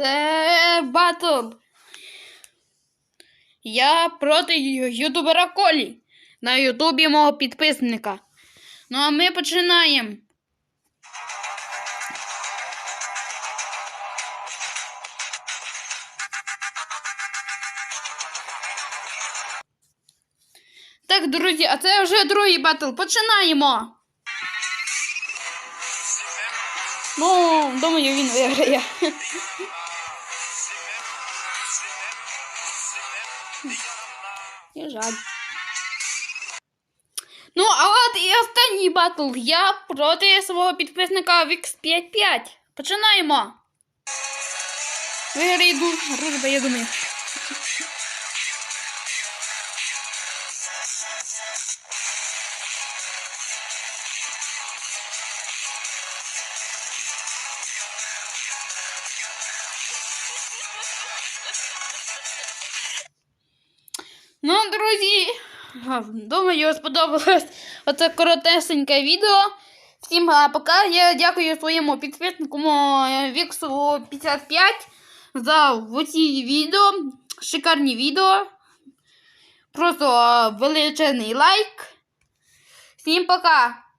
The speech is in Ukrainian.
Це батл. Я проти ютубера Колі на ютубі мого підписника. Ну а ми починаємо. Так, друзі, а це вже другий батл. Починаємо. Ну, думаю, він виграє. І жаль. Ну, а от і останній батл. Я проти свого підписника Vix55. Починаємо. Виграє ду- дружба, я думаю. Ну, друзі, думаю, сподобалось оце коротесеньке відео. Всім пока. Я дякую своєму підписнику е, Віксу 55 за оці відео. Шикарні відео. Просто величезний лайк. Всім пока!